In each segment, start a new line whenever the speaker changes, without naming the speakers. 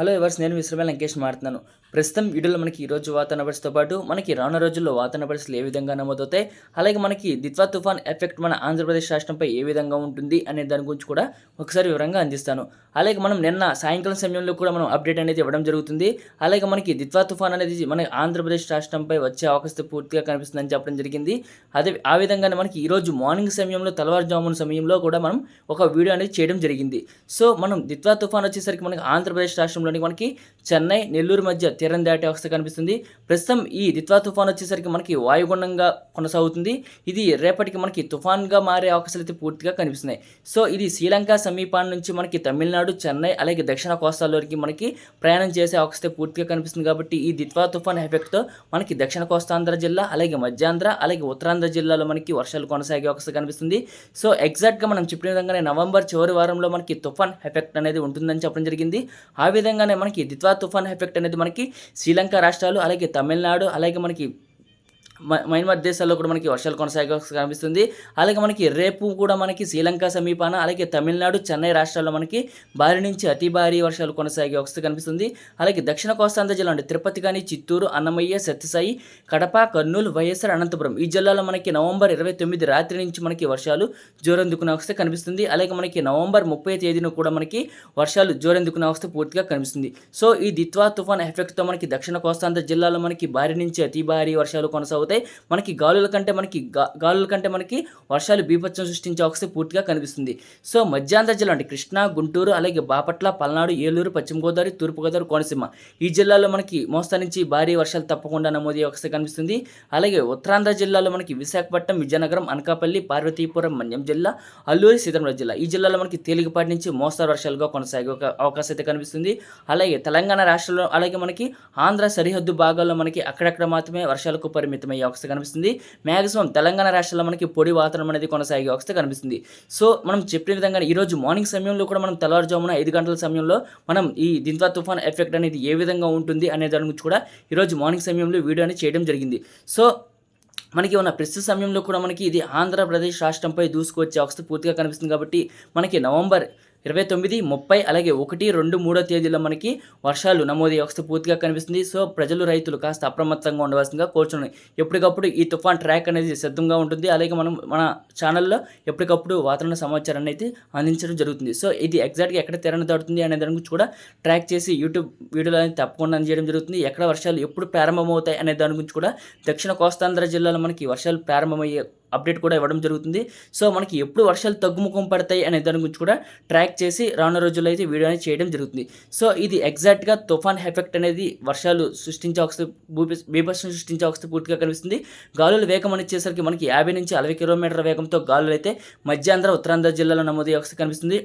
Hello ఎవర్స్ నేను విశ్రమే లంకేష్ మాట్లాడుతున్నాను. ప్రస్తుతం వీడియోలో మనకి ఈరోజు వాతావరణ పరిస్థితితో పాటు మనకి రానున్న రోజుల్లో వాతావరణ పరిస్థితులు ఏ విధంగా నమోదవుతాయి అలాగే మనకి దిత్వా తుఫాన్ ఎఫెక్ట్ మన ఆంధ్రప్రదేశ్ రాష్ట్రంపై ఏ విధంగా ఉంటుంది అనే దాని గురించి కూడా ఒకసారి వివరంగా అందిస్తాను. అలాగే మనం నిన్న సాయంకాలం సమయంలో కూడా మనం అప్డేట్ అనేది ఇవ్వడం జరుగుతుంది. అలాగే మనకి దిత్వా తుఫాన్ అనేది మన ఆంధ్రప్రదేశ్ రాష్ట్రంపై వచ్చే అవకాశం పూర్తిగా కనిపిస్తుందని చెప్పడం జరిగింది. అదే ఆ విధంగానే మనకి ఈరోజు మార్నింగ్ సమయంలో తెల్లవారుజామున సమయంలో కూడా మనం ఒక వీడియో అనేది చేయడం జరిగింది. సో మనం దిత్వా తుఫాన్ వచ్చేసరికి మనకి ఆంధ్రప్రదేశ్ రాష్ట్రంలో రాష్ట్రంలోని మనకి చెన్నై నెల్లూరు మధ్య తీరం దాటే అవస్థ కనిపిస్తుంది. ప్రస్తుతం ఈ దిత్వా తుఫాన్ వచ్చేసరికి మనకి వాయుగుండంగా కొనసాగుతుంది. ఇది రేపటికి మనకి తుఫాన్గా మారే అవకాశాలు అయితే పూర్తిగా కనిపిస్తున్నాయి. సో ఇది శ్రీలంక సమీపాన్ని నుంచి మనకి తమిళనాడు చెన్నై అలాగే దక్షిణ కోస్తాలోకి మనకి ప్రయాణం చేసే అవకాశం పూర్తిగా కనిపిస్తుంది కాబట్టి ఈ దిత్వా తుఫాన్ ఎఫెక్ట్తో మనకి దక్షిణ కోస్తాంధ్ర జిల్లా అలాగే మధ్యాంధ్ర అలాగే ఉత్తరాంధ్ర జిల్లాలో మనకి వర్షాలు కొనసాగే అవకాశం కనిపిస్తుంది. సో ఎగ్జాక్ట్గా మనం చెప్పిన విధంగానే నవంబర్ చివరి వారంలో మనకి తుఫాన్ ఎఫెక్ట్ అనేది ఉంటుందని చెప్పడం జరిగింది. ఆ విధంగా విధంగానే మనకి దిత్వా తుఫాన్ ఎఫెక్ట్ అనేది మనకి శ్రీలంక రాష్ట్రాలు అలాగే తమిళనాడు అలాగే మనకి మైన్మార్ దేశాల్లో కూడా మనకి వర్షాలు కొనసాగే కనిపిస్తుంది. అలాగే మనకి రేపు కూడా మనకి శ్రీలంక సమీపాన అలాగే తమిళనాడు చెన్నై రాష్ట్రాల్లో మనకి భారీ నుంచి అతి భారీ వర్షాలు కొనసాగే వస్తు కనిపిస్తుంది. అలాగే దక్షిణ కోస్తాంధ్ర జిల్లా అంటే తిరుపతి కానీ చిత్తూరు అన్నమయ్య సత్యసాయి కడప కర్నూలు వైఎస్ఆర్ అనంతపురం ఈ జిల్లాలో మనకి నవంబర్ ఇరవై తొమ్మిది రాత్రి నుంచి మనకి వర్షాలు జోరందుకునే వస్తే కనిపిస్తుంది. అలాగే మనకి నవంబర్ ముప్పై తేదీన కూడా మనకి వర్షాలు జోరందుకునే వస్తే పూర్తిగా కనిపిస్తుంది. సో ఈ దిత్వా తుఫాన్ ఎఫెక్ట్తో మనకి దక్షిణ కోస్తాంధ్ర జిల్లాలో మనకి భారీ నుంచి అతి భారీ వర్షాలు కొనసాగుతాయి. అవుతాయి మనకి గాలుల కంటే మనకి గాలుల కంటే మనకి వర్షాలు బీభత్సం సృష్టించే అవకాశం పూర్తిగా కనిపిస్తుంది. సో మధ్యాంధ్ర జిల్లా అంటే కృష్ణా గుంటూరు అలాగే బాపట్ల పల్నాడు ఏలూరు పశ్చిమ గోదావరి తూర్పుగోదావరి కోనసీమ. ఈ జిల్లాలో మనకి మోస్తా నుంచి భారీ వర్షాలు తప్పకుండా నమోదయ్యే అవకాశం కనిపిస్తుంది. అలాగే ఉత్తరాంధ్ర జిల్లాలో మనకి విశాఖపట్నం విజయనగరం అనకాపల్లి పార్వతీపురం మన్యం జిల్లా అల్లూరి సీతారామరాజు జిల్లా. ఈ జిల్లాలో మనకి తేలికపాటి నుంచి మోస్తారు వర్షాలుగా కొనసాగే ఒక అవకాశం అయితే కనిపిస్తుంది. అలాగే తెలంగాణ రాష్ట్రంలో అలాగే మనకి ఆంధ్ర సరిహద్దు భాగాల్లో మనకి అక్కడక్కడ మాత్రమే వర్షాలకు పరిమితమయ్యే అయ్యే అవస్థ కనిపిస్తుంది. మ్యాక్సిమం తెలంగాణ రాష్ట్రంలో మనకి పొడి వాతావరణం అనేది కొనసాగే అవస్థ కనిపిస్తుంది. సో మనం చెప్పిన విధంగా ఈరోజు మార్నింగ్ సమయంలో కూడా మనం తెల్లవారుజామున ఐదు గంటల సమయంలో మనం ఈ దింతా తుఫాన్ ఎఫెక్ట్ అనేది ఏ విధంగా ఉంటుంది అనే దాని గురించి కూడా ఈరోజు మార్నింగ్ సమయంలో వీడియో అనేది చేయడం జరిగింది. సో మనకి ఉన్న ప్రస్తుత సమయంలో కూడా మనకి ఇది ఆంధ్రప్రదేశ్ రాష్ట్రంపై దూసుకొచ్చే అవస్థ పూర్తిగా కనిపిస్తుంది కాబట్టి మనకి నవంబర్ ఇరవై తొమ్మిది ముప్పై అలాగే ఒకటి రెండు మూడో తేదీలో మనకి వర్షాలు నమోదు వ్యవస్థ పూర్తిగా కనిపిస్తుంది. సో ప్రజలు రైతులు కాస్త అప్రమత్తంగా ఉండవలసిందిగా కోరుచున్నాయి ఎప్పటికప్పుడు ఈ తుఫాన్ ట్రాక్ అనేది సిద్ధంగా ఉంటుంది. అలాగే మనం మన ఛానల్లో ఎప్పటికప్పుడు వాతావరణ సమాచారాన్ని అయితే అందించడం జరుగుతుంది. సో ఇది ఎగ్జాక్ట్గా ఎక్కడ తెరణ దాడుతుంది అనే దాని గురించి కూడా ట్రాక్ చేసి యూట్యూబ్ వీడియోలు అనేది తప్పకుండా అందజేయడం జరుగుతుంది. ఎక్కడ వర్షాలు ఎప్పుడు ప్రారంభమవుతాయి అనే దాని గురించి కూడా దక్షిణ కోస్తాంధ్ర జిల్లాలో మనకి వర్షాలు ప్రారంభమయ్యే అప్డేట్ కూడా ఇవ్వడం జరుగుతుంది. సో మనకి ఎప్పుడు వర్షాలు తగ్గుముఖం పడతాయి అనే దాని గురించి కూడా ట్రాక్ చేసి రానున్న రోజుల్లో అయితే వీడియో అనేది చేయడం జరుగుతుంది. సో ఇది ఎగ్జాక్ట్గా తుఫాన్ ఎఫెక్ట్ అనేది వర్షాలు సృష్టించే అవస్థ బీభత్సం సృష్టించే అవస్థ పూర్తిగా కనిపిస్తుంది. గాలుల వేగం అనేసరికి మనకి యాభై నుంచి అరవై కిలోమీటర్ల వేగంతో గాలులు అయితే మధ్యాంధ్ర ఉత్తరాంధ్ర జిల్లాలో నమోదయ్యే అవస్థ కనిపిస్తుంది.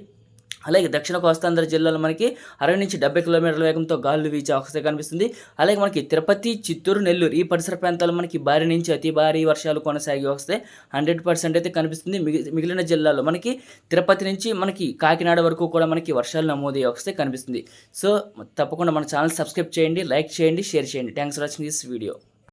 అలాగే దక్షిణ కోస్తాంధ్ర జిల్లాలో మనకి అరవై నుంచి డెబ్బై కిలోమీటర్ల వేగంతో గాలులు వీచే అవకాశం కనిపిస్తుంది. అలాగే మనకి తిరుపతి చిత్తూరు నెల్లూరు ఈ పరిసర ప్రాంతాల్లో మనకి భారీ నుంచి అతి భారీ వర్షాలు కొనసాగి వస్తే హండ్రెడ్ పర్సెంట్ అయితే కనిపిస్తుంది. మిగిలిన జిల్లాలో మనకి తిరుపతి నుంచి మనకి కాకినాడ వరకు కూడా మనకి వర్షాలు నమోదయ్యే వస్తే కనిపిస్తుంది. సో తప్పకుండా మన ఛానల్ సబ్స్క్రైబ్ చేయండి లైక్ చేయండి షేర్ చేయండి. Thanks for watching this video.